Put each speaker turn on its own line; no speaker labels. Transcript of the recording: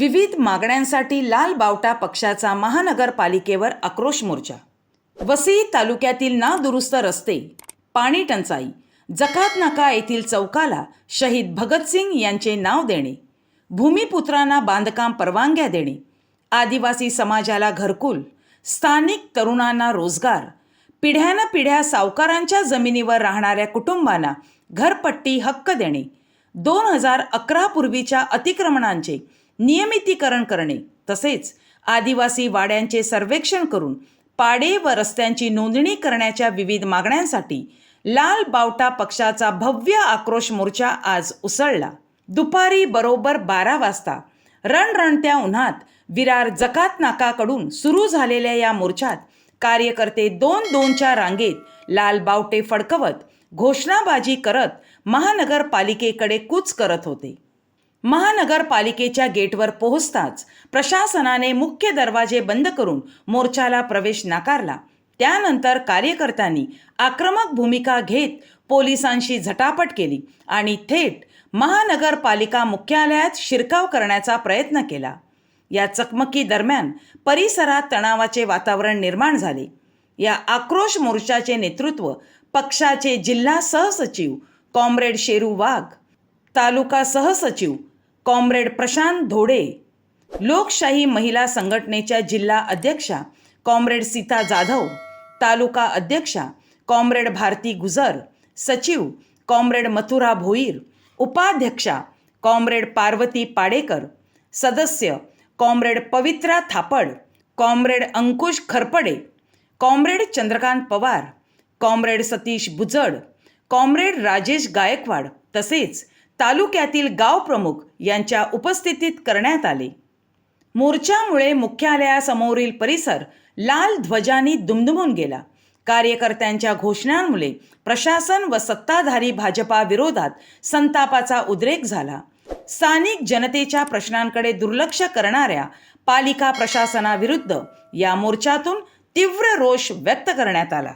विविध मागण्यांसाठी लाल बावटा पक्षाचा महानगरपालिकेवर आक्रोश मोर्चा. वसई तालुक्यातील नादुरुस्त रस्ते पाणी टंचाई जकात नाका येथील चौकाला शहीद भगतसिंग यांचे नाव देणे भूमिपुत्रांना बांधकाम परवानग्या देणे आदिवासी समाजाला घरकुल स्थानिक तरुणांना रोजगार पिढ्यानं पिढ्या सावकारांच्या जमिनीवर राहणाऱ्या कुटुंबांना घरपट्टी हक्क देणे दोन हजार अकरा पूर्वीच्या अतिक्रमणांचे नियमितीकरण करणे. तसेच आदिवासी वाड्यांचे सर्वेक्षण करून पाडे व रस्त्यांची नोंदणी करण्याच्या विविध मागण्यांसाठी लाल बावटा पक्षाचा भव्य आक्रोश मोर्चा आज उसळला. दुपारी बरोबर बारा वाजता रणरणत्या उन्हात विरार जकात नाकाकडून सुरू झालेल्या या मोर्चात कार्यकर्ते दोन दोनच्या रांगेत लाल बावटे फडकवत घोषणाबाजी करत महानगरपालिकेकडे कूच करत होते. महानगरपालिकेच्या गेटवर पोहोचताच प्रशासनाने मुख्य दरवाजे बंद करून मोर्चाला प्रवेश नाकारला. त्यानंतर कार्यकर्त्यांनी आक्रमक भूमिका घेत पोलिसांशी झटापट केली आणि थेट महानगरपालिका मुख्यालयात शिरकाव करण्याचा प्रयत्न केला. या चकमकी दरम्यान परिसरात तणावाचे वातावरण निर्माण झाले. या आक्रोश मोर्चाचे नेतृत्व पक्षाचे जिल्हा सहसचिव कॉम्रेड शेरू वाघ तालुका सहसचिव कॉम्रेड प्रशांत धोडे. लोकशाही महिला संघटनेच्या जिल्हा अध्यक्षा कॉम्रेड सीता जाधव तालुका अध्यक्षा कॉम्रेड भारती गुजर सचिव कॉम्रेड मथुरा भोईर उपाध्यक्षा कॉम्रेड पार्वती पाडेकर सदस्य comrade Pavitra Thapad comrade Ankush Kharpade comrade Chandrakant Pawar comrade Satish Bujad comrade Rajesh Gaikwad तसेच तालुक्यातील गावप्रमुख यांच्या उपस्थितीत करण्यात आले. मोर्चामुळे मुख्यालयासमोरील परिसर लाल ध्वजांनी दुमदुमून गेला. कार्यकर्त्यांच्या घोषणांमुळे प्रशासन व सत्ताधारी भाजपा विरोधात संतापाचा उद्रेक झाला. स्थानिक जनतेच्या प्रश्नांकडे दुर्लक्ष करणाऱ्या पालिका प्रशासनाविरुद्ध या मोर्चातून तीव्र रोष व्यक्त करण्यात आला.